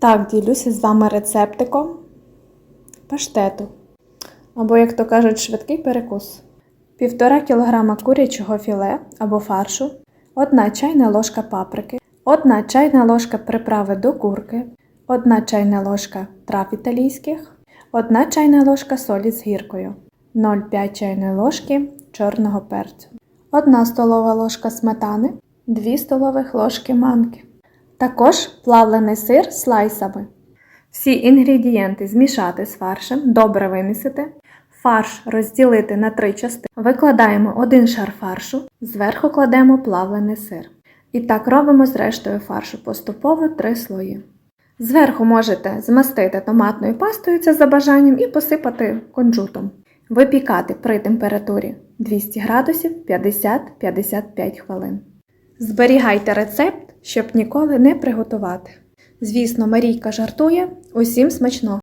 Так, ділюся з вами рецептиком паштету. Або, як то кажуть, швидкий перекус. Півтора кілограма курячого філе або фаршу, 1 чайна ложка паприки, 1 чайна ложка приправи до курки, 1 чайна ложка трав італійських, 1 чайна ложка солі з гіркою, 0,5 чайної ложки чорного перцю, 1 столова ложка сметани, 2 столових ложки манки. Також плавлений сир слайсами. Всі інгредієнти змішати з фаршем, добре вимісити. Фарш розділити на три частини. Викладаємо один шар фаршу, зверху кладемо плавлений сир. І так робимо з рештою фаршу поступово три слої. Зверху можете змастити томатною пастою це за бажанням і посипати кунжутом. Випікати при температурі 200 градусів 50-55 хвилин. Зберігайте рецепт, щоб ніколи не приготувати. Звісно, Марійка жартує, усім смачного!